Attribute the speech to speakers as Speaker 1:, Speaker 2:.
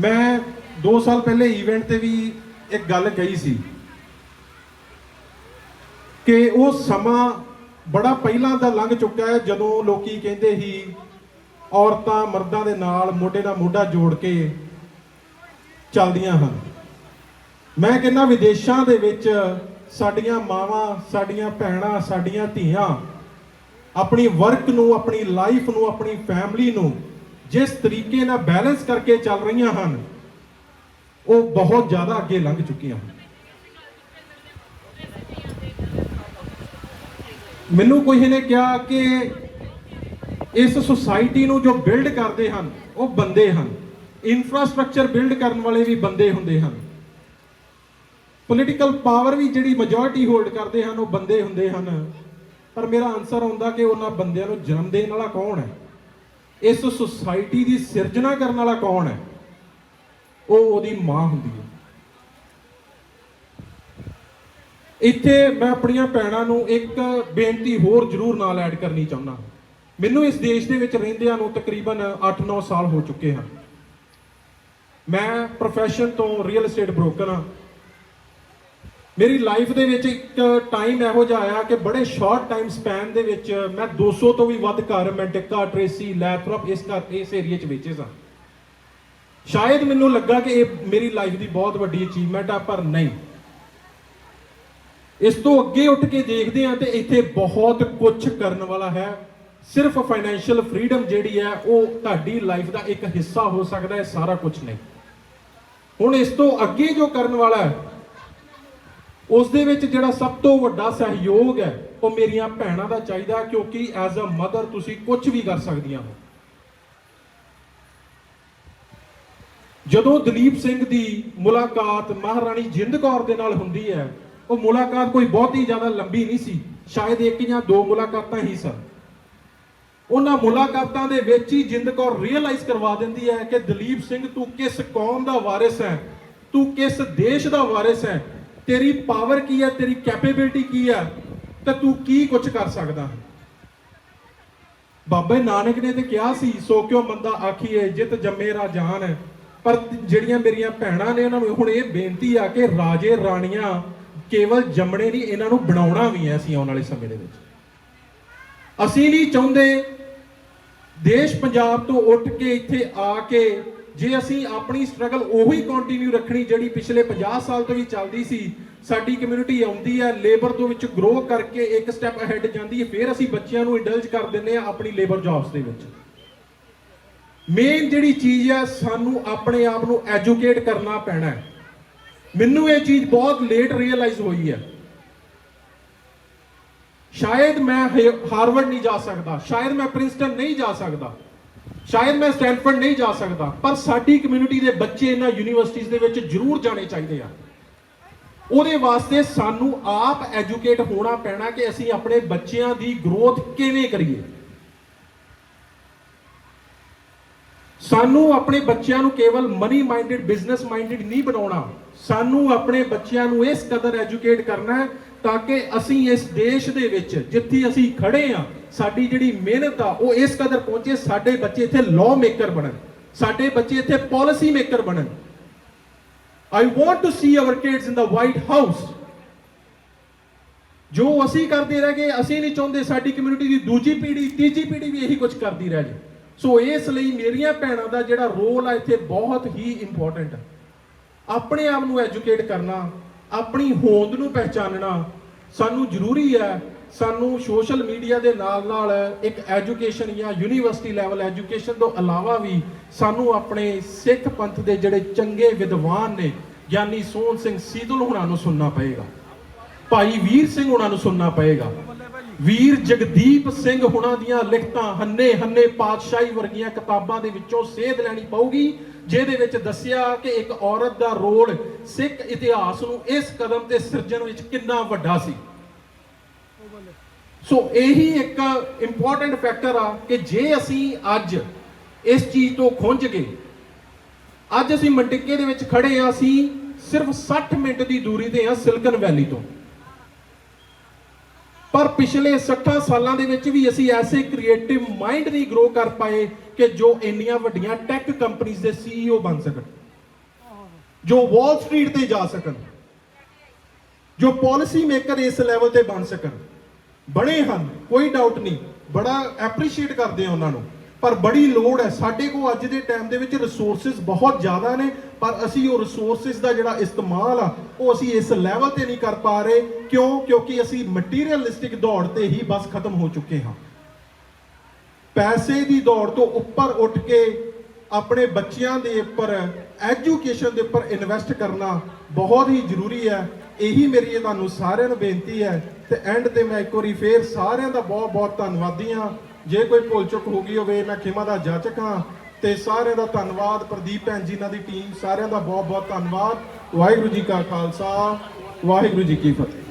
Speaker 1: ਮੈਂ 2 ਸਾਲ ਪਹਿਲੇ ਇਵੈਂਟ ਤੇ ਵੀ ਇੱਕ ਗੱਲ ਕਹੀ ਸੀ ਕਿ ਉਹ ਸਮਾਂ ਬੜਾ ਪਹਿਲਾਂ ਦਾ ਲੰਘ ਚੁੱਕਾ ਹੈ, ਜਦੋਂ ਲੋਕੀ ਕਹਿੰਦੇ ਸੀ ਔਰਤਾਂ ਮਰਦਾਂ ਦੇ ਨਾਲ ਮੋਢੇ ਨਾਲ ਮੋਢਾ ਜੋੜ ਕੇ ਚੱਲਦੀਆਂ ਹਨ। ਮੈਂ ਕਹਿੰਦਾ ਵਿਦੇਸ਼ਾਂ ਦੇ ਵਿੱਚ ਸਾਡੀਆਂ ਮਾਵਾਂ, ਸਾਡੀਆਂ ਭੈਣਾਂ, ਸਾਡੀਆਂ ਧੀਆਂ ਆਪਣੀ ਵਰਕ ਨੂੰ, ਆਪਣੀ ਲਾਈਫ ਨੂੰ, ਆਪਣੀ ਫੈਮਿਲੀ ਨੂੰ ਜਿਸ ਤਰੀਕੇ ਨਾਲ ਬੈਲੈਂਸ ਕਰਕੇ ਚੱਲ ਰਹੀਆਂ ਹਨ, ਉਹ ਬਹੁਤ ਜ਼ਿਆਦਾ ਅੱਗੇ ਲੰਘ ਚੁੱਕੀਆਂ ਹਨ। ਮੈਨੂੰ ਕੋਈ ਨੇ ਕਿਹਾ ਕਿ ਇਸ ਸੁਸਾਇਟੀ ਨੂੰ ਜੋ ਬਿਲਡ ਕਰਦੇ ਹਨ, ਉਹ ਬੰਦੇ ਹਨ। ਇਨਫਰਾਸਟ੍ਰਕਚਰ ਬਿਲਡ ਕਰਨ ਵਾਲੇ ਵੀ ਬੰਦੇ ਹੁੰਦੇ ਹਨ। ਪੋਲੀਟੀਕਲ ਪਾਵਰ ਵੀ ਜਿਹੜੀ ਮੈਜੋਰਿਟੀ ਹੋਲਡ ਕਰਦੇ ਹਨ, ਉਹ ਬੰਦੇ ਹੁੰਦੇ ਹਨ। ਪਰ ਮੇਰਾ ਆਨਸਰ ਆਉਂਦਾ ਕਿ ਉਹਨਾਂ ਬੰਦਿਆਂ ਨੂੰ ਜਨਮ ਦੇਣ ਵਾਲਾ ਕੌਣ ਹੈ? ਇਸ ਸੁਸਾਇਟੀ ਦੀ ਸਿਰਜਣਾ ਕਰਨ ਵਾਲਾ ਕੌਣ ਹੈ? ਉਹ ਉਹਦੀ ਮਾਂ ਹੁੰਦੀ ਹੈ। ਇੱਥੇ ਮੈਂ ਆਪਣੀਆਂ ਭੈਣਾਂ ਨੂੰ ਇੱਕ ਬੇਨਤੀ ਹੋਰ ਜ਼ਰੂਰ ਨਾਲ ਐਡ ਕਰਨੀ ਚਾਹੁੰਦਾ ਮੈਨੂੰ ਇਸ ਦੇਸ਼ ਦੇ ਵਿੱਚ ਰਹਿੰਦਿਆਂ ਨੂੰ ਤਕਰੀਬਨ 8-9 ਸਾਲ ਹੋ ਚੁੱਕੇ ਹਨ। ਮੈਂ ਪ੍ਰੋਫੈਸ਼ਨ ਤੋਂ ਰੀਅਲ ਏਸਟੇਟ ਬ੍ਰੋਕਰ ਹਾਂ। ਮੇਰੀ ਲਾਈਫ ਦੇ ਵਿੱਚ ਇੱਕ ਟਾਈਮ ਇਹੋ ਜਿਹਾ ਆਇਆ ਕਿ ਬੜੇ ਸ਼ਾਰਟ ਟਾਈਮ ਸਪੈਨ ਦੇ ਵਿੱਚ ਮੈਂ 200 ਤੋਂ ਵੀ ਵੱਧ ਘਰ, ਮੈਂ ਮੈਂਟਿਕਾ ਟ੍ਰੇਸੀ ਲੈਥਰਪ ਇਸ ਘਰ, ਇਸ ਏਰੀਆ 'ਚ ਵੇਚੇ ਸਾਂ। ਸ਼ਾਇਦ ਮੈਨੂੰ ਲੱਗਾ ਕਿ ਇਹ ਮੇਰੀ ਲਾਈਫ ਦੀ ਬਹੁਤ ਵੱਡੀ ਅਚੀਵਮੈਂਟ ਆ, ਪਰ ਨਹੀਂ। ਇਸ ਤੋਂ ਅੱਗੇ ਉੱਠ ਕੇ ਦੇਖਦੇ ਹਾਂ ਤੇ ਇੱਥੇ ਬਹੁਤ ਕੁਝ ਕਰਨ ਵਾਲਾ ਹੈ। ਸਿਰਫ ਫਾਈਨੈਂਸ਼ੀਅਲ ਫਰੀडम ਜਿਹੜੀ ਹੈ, ਉਹ ਤੁਹਾਡੀ ਲਾਈਫ ਦਾ ਇੱਕ ਹਿੱਸਾ ਹੋ ਸਕਦਾ ਹੈ, ਸਾਰਾ ਕੁਝ ਨਹੀਂ। ਹੁਣ ਇਸ ਤੋਂ ਅੱਗੇ ਜੋ ਕਰਨ ਵਾਲਾ ਹੈ ਉਸ ਦੇ ਵਿੱਚ ਜਿਹੜਾ ਸਭ ਤੋਂ ਵੱਡਾ ਸਹਿਯੋਗ ਹੈ, ਉਹ ਮੇਰੀਆਂ ਭੈਣਾਂ ਦਾ ਚਾਹੀਦਾ ਕਿਉਂਕਿ ਐਜ਼ ਅ ਮਦਰ ਤੁਸੀਂ ਕੁਝ ਵੀ ਕਰ ਸਕਦੀਆਂ ਹੋ। ਜਦੋਂ ਦਲੀਪ ਸਿੰਘ ਦੀ ਮੁਲਾਕਾਤ ਮਹਾਰਾਣੀ ਜਿੰਦ ਕੌਰ ਦੇ ਨਾਲ ਹੁੰਦੀ ਹੈ, ਉਹ ਮੁਲਾਕਾਤ ਕੋਈ ਬਹੁਤੀ ਜ਼ਿਆਦਾ ਲੰਬੀ ਨਹੀਂ ਸੀ, ਸ਼ਾਇਦ ਇੱਕ ਜਾਂ ਦੋ ਮੁਲਾਕਾਤਾਂ ਹੀ ਸਨ। ਉਹਨਾਂ ਮੁਲਾਕਾਤਾਂ ਦੇ ਵਿੱਚ ਹੀ ਜਿੰਦ ਕੌਰ ਰੀਅਲਾਈਜ਼ ਕਰਵਾ ਦਿੰਦੀ ਹੈ ਕਿ ਦਲੀਪ ਸਿੰਘ ਤੂੰ ਕਿਸ ਕੌਮ ਦਾ ਵਾਰਿਸ ਹੈ, ਤੂੰ ਕਿਸ ਦੇਸ਼ ਦਾ ਵਾਰਿਸ ਹੈ ਤੇਰੀ ਪਾਵਰ ਕੀ ਹੈ? ਤੇਰੀ ਕੈਪੇਬਿਲਿਟੀ ਕੀ ਹੈ? ਤੇ ਤੂੰ ਕੀ ਕੁਝ ਕਰ ਸਕਦਾ? ਹੈ ਬਾਬੇ ਨਾਨਕ ਨੇ ਤੇ ਕਿਹਾ ਸੀ, ਸੋ ਕਿਉ ਮੰਦਾ ਆਖੀਏ, ਜਿਤ ਜੰਮੇ ਰਾਜਾਨ ਹੈ। ਪਰ ਜਿਹੜੀਆਂ ਮੇਰੀਆਂ ਭੈਣਾਂ ਨੇ ਉਹਨਾਂ ਨੂੰ ਹੁਣ ਇਹ ਬੇਨਤੀ ਆ ਕਿ ਰਾਜੇ ਰਾਣੀਆਂ ਕੇਵਲ ਜੰਮਣੇ ਨਹੀਂ, ਇਹਨਾਂ ਨੂੰ ਬਣਾਉਣਾ ਵੀ ਹੈ ਅਸੀਂ ਆਉਣ ਵਾਲੇ ਸਮੇਂ ਦੇ ਵਿੱਚ। ਅਸੀਂ ਨਹੀਂ ਚਾਹੁੰਦੇ ਦੇਸ਼ ਪੰਜਾਬ ਤੋਂ ਉੱਠ ਕੇ ਇੱਥੇ ਆ ਕੇ ਜੇ ਅਸੀਂ ਆਪਣੀ ਸਟਰਗਲ ਉਹੀ ਕੰਟੀਨਿਊ ਰੱਖਣੀ ਜਿਹੜੀ ਪਿਛਲੇ 50 ਸਾਲ ਤੋਂ ਹੀ ਚੱਲਦੀ ਸੀ, ਸਾਡੀ ਕਮਿਊਨਿਟੀ ਆਉਂਦੀ ਹੈ ਲੇਬਰ ਤੋਂ ਵਿੱਚ ਗਰੋ ਕਰਕੇ ਇੱਕ ਸਟੈਪ ਅਹੈਡ ਜਾਂਦੀ ਹੈ, ਫਿਰ ਅਸੀਂ ਬੱਚਿਆਂ ਨੂੰ ਇੰਡਲਜ ਕਰ ਦਿੰਦੇ ਆ ਆਪਣੀ ਲੇਬਰ ਜੌਬਸ ਦੇ ਵਿੱਚ। ਮੇਨ ਜਿਹੜੀ ਚੀਜ਼ ਹੈ, ਸਾਨੂੰ ਆਪਣੇ ਆਪ ਨੂੰ ਐਜੂਕੇਟ ਕਰਨਾ ਪੈਣਾ ਹੈ। ਮੈਨੂੰ ਇਹ ਚੀਜ਼ ਬਹੁਤ ਲੇਟ ਰੀਅਲਾਈਜ਼ ਹੋਈ ਹੈ। ਸ਼ਾਇਦ ਮੈਂ ਹਾਰਵਰਡ ਨਹੀਂ ਜਾ ਸਕਦਾ, ਸ਼ਾਇਦ ਮੈਂ ਪ੍ਰਿੰਸਟਨ ਨਹੀਂ ਜਾ ਸਕਦਾ। ਸ਼ਾਇਦ ਮੈਂ ਸਟੈਨਫੋਰਡ ਨਹੀਂ ਜਾ ਸਕਦਾ, ਪਰ ਸਾਡੀ ਕਮਿਊਨਿਟੀ ਦੇ ਬੱਚੇ ਇਹਨਾਂ ਯੂਨੀਵਰਸਿਟੀਆਂ ਦੇ ਵਿੱਚ ਜ਼ਰੂਰ ਜਾਣੇ ਚਾਹੀਦੇ ਆ। ਉਹਦੇ ਵਾਸਤੇ ਸਾਨੂੰ ਆਪ ਐਜੂਕੇਟ ਹੋਣਾ ਪੈਣਾ ਕਿ ਅਸੀਂ ਆਪਣੇ ਬੱਚਿਆਂ ਦੀ ਗਰੋਥ ਕਿਵੇਂ ਕਰੀਏ। ਸਾਨੂੰ ਆਪਣੇ ਬੱਚਿਆਂ ਨੂੰ ਕੇਵਲ ਮਨੀ ਮਾਈਂਡਡ ਬਿਜ਼ਨਸ ਮਾਈਂਡਡ ਨਹੀਂ ਬਣਾਉਣਾ, ਸਾਨੂੰ ਆਪਣੇ ਬੱਚਿਆਂ ਨੂੰ ਇਸ ਕਦਰ ਐਜੂਕੇਟ ਕਰਨਾ ਹੈ ਤਾਂ ਕਿ ਅਸੀਂ ਇਸ ਦੇਸ਼ ਦੇ ਵਿੱਚ ਜਿੱਥੇ ਅਸੀਂ ਖੜੇ ਆ, ਸਾਡੀ ਜਿਹੜੀ ਮਿਹਨਤ ਆ, ਉਹ ਇਸ ਕਦਰ ਪਹੁੰਚੇ ਸਾਡੇ ਬੱਚੇ ਇੱਥੇ ਲਾਅ ਮੇਕਰ ਬਣਨ, ਸਾਡੇ ਬੱਚੇ ਇੱਥੇ ਪਾਲਿਸੀ ਮੇਕਰ ਬਣਨ। I want to see our kids in the White House ਜੋ ਅਸੀਂ ਕਰਦੇ ਰਹਿ ਗਏ, ਅਸੀਂ ਨਹੀਂ ਚਾਹੁੰਦੇ ਸਾਡੀ ਕਮਿਊਨਿਟੀ ਦੀ ਦੂਜੀ ਪੀੜ੍ਹੀ, ਤੀਜੀ ਪੀੜ੍ਹੀ ਵੀ ਇਹੀ ਕੁਝ ਕਰਦੀ ਰਹਿ ਜੇ। ਸੋ ਇਸ ਲਈ ਮੇਰੀਆਂ ਭੈਣਾਂ ਦਾ ਜਿਹੜਾ ਰੋਲ ਆ, ਇੱਥੇ ਬਹੁਤ ਹੀ ਇੰਪੋਰਟੈਂਟ ਹੈ ਆਪਣੇ ਆਪ ਨੂੰ ਐਜੂਕੇਟ ਕਰਨਾ ਆਪਣੀ ਹੋਂਦ ਨੂੰ ਪਹਿਚਾਨਣਾ ਸਾਨੂੰ ਜ਼ਰੂਰੀ ਹੈ। ਸਾਨੂੰ ਸੋਸ਼ਲ ਮੀਡੀਆ ਦੇ ਨਾਲ ਨਾਲ ਇੱਕ ਐਜੂਕੇਸ਼ਨ ਜਾਂ ਯੂਨੀਵਰਸਿਟੀ ਲੈਵਲ ਐਜੂਕੇਸ਼ਨ ਤੋਂ ਇਲਾਵਾ ਵੀ ਸਾਨੂੰ ਆਪਣੇ ਸਿੱਖ ਪੰਥ ਦੇ ਜਿਹੜੇ ਚੰਗੇ ਵਿਦਵਾਨ ਨੇ, ਗਿਆਨੀ ਸੋਹਣ ਸਿੰਘ ਸੀਦਲ ਹੁਣਾਂ ਨੂੰ ਸੁਣਨਾ ਪਏਗਾ। ਭਾਈ ਵੀਰ ਸਿੰਘ ਹੁਣਾਂ ਨੂੰ ਸੁਣਨਾ ਪਏਗਾ। ਵੀਰ ਜਗਦੀਪ ਸਿੰਘ ਹੁਣਾਂ ਦੀਆਂ ਲਿਖਤਾਂ, ਹੰਨੇ ਹੰਨੇ ਪਾਤਸ਼ਾਹੀ ਵਰਗੀਆਂ ਕਿਤਾਬਾਂ ਦੇ ਵਿੱਚੋਂ ਸੇਧ ਲੈਣੀ ਪਊਗੀ, ਜਿਹਦੇ ਵਿੱਚ ਦੱਸਿਆ ਕਿ ਇੱਕ ਔਰਤ ਦਾ ਰੋਲ ਸਿੱਖ ਇਤਿਹਾਸ ਨੂੰ ਇਸ ਕਦਮ ਤੇ ਸਿਰਜਣ ਵਿੱਚ ਕਿੰਨਾ ਵੱਡਾ ਸੀ। ਸੋ ਇਹੀ ਇੱਕ ਇੰਪੋਰਟੈਂਟ ਫੈਕਟਰ ਆ ਕਿ ਜੇ ਅਸੀਂ ਅੱਜ ਇਸ ਚੀਜ਼ ਤੋਂ ਖੁੰਝ ਗਏ, ਅੱਜ ਅਸੀਂ ਮੰਟਿੱਕੇ ਦੇ ਵਿੱਚ ਖੜੇ ਆ ਅਸੀਂ ਸਿਰਫ 60 ਮਿੰਟ ਦੀ ਦੂਰੀ ਤੇ ਆ ਸਿਲਕਨ ਵੈਲੀ ਤੋਂ। ਪਰ ਪਿਛਲੇ 60 ਸਾਲਾਂ ਦੇ ਵਿੱਚ ਵੀ ਅਸੀਂ ਐਸੇ ਕ੍ਰੀਏਟਿਵ ਮਾਈਂਡ ਨਹੀਂ ਗਰੋ ਕਰ ਪਾਏ ਕਿ ਜੋ ਇੰਨੀਆਂ ਵੱਡੀਆਂ ਟੈਕ ਕੰਪਨੀਆਂ ਦੇ ਸੀਈਓ ਬਣ ਸਕਣ। ਜੋ ਵਾਲ ਸਟਰੀਟ ਤੇ ਜਾ ਸਕਣ। ਜੋ ਪਾਲਿਸੀ ਮੇਕਰ ਇਸ ਲੈਵਲ ਤੇ ਬਣ ਸਕਣ। ਬਣੇ ਹਨ, ਕੋਈ ਡਾਊਟ ਨਹੀਂ। ਬੜਾ ਐਪਰੀਸ਼ੀਏਟ ਕਰਦੇ ਆ ਉਹਨਾਂ ਨੂੰ। ਪਰ ਬੜੀ ਲੋੜ ਹੈ। ਸਾਡੇ ਕੋਲ ਅੱਜ ਦੇ ਟਾਈਮ ਦੇ ਵਿੱਚ ਰਿਸੋਰਸਸ ਬਹੁਤ ਜ਼ਿਆਦਾ ਨੇ, ਪਰ ਅਸੀਂ ਉਹ ਰਿਸੋਰਸਸ ਦਾ ਜਿਹੜਾ ਇਸਤੇਮਾਲ ਆ, ਉਹ ਅਸੀਂ ਇਸ ਲੈਵਲ ਤੇ ਨਹੀਂ ਕਰ ਪਾ ਰਹੇ। ਕਿਉਂ? ਕਿਉਂਕਿ ਅਸੀਂ ਮਟੀਰੀਅਲਿਸਟਿਕ ਦੌੜ ਤੇ ਹੀ ਬਸ ਖਤਮ ਹੋ ਚੁੱਕੇ ਹਾਂ। ਪੈਸੇ ਦੀ ਦੌੜ ਤੋਂ ਉੱਪਰ ਉੱਠ ਕੇ ਆਪਣੇ ਬੱਚਿਆਂ ਦੇ ਉੱਪਰ ਐਜੂਕੇਸ਼ਨ ਦੇ ਉੱਪਰ ਇਨਵੈਸਟ ਕਰਨਾ ਬਹੁਤ ਹੀ ਜ਼ਰੂਰੀ ਹੈ। ਇਹੀ ਮੇਰੀ ਤੁਹਾਨੂੰ ਸਾਰਿਆਂ ਨੂੰ ਬੇਨਤੀ ਹੈ। ਤੇ ਐਂਡ ਤੇ ਮੈਂ ਇੱਕ ਵਾਰੀ ਫੇਰ ਸਾਰਿਆਂ ਦਾ ਬਹੁਤ ਬਹੁਤ ਧੰਨਵਾਦੀ ਹਾਂ। ਜੇ ਕੋਈ ਭੁੱਲ ਚੁੱਕ ਹੋ ਗਈ ਹੋਵੇ, ਮੈਂ ਖਿਮਾ ਦਾ ਜਾਚਕ ਹਾਂ ਤੇ ਸਾਰਿਆਂ ਦਾ ਧੰਨਵਾਦ। ਪ੍ਰਦੀਪ ਭੈਣ ਜੀ ਨਾਲ ਦੀ ਟੀਮ ਸਾਰਿਆਂ ਦਾ ਬਹੁਤ ਬਹੁਤ ਧੰਨਵਾਦ। ਵਾਹਿਗੁਰੂ ਜੀ ਕਾ ਖਾਲਸਾ, ਵਾਹਿਗੁਰੂ ਜੀ ਕੀ ਫਤਿਹ।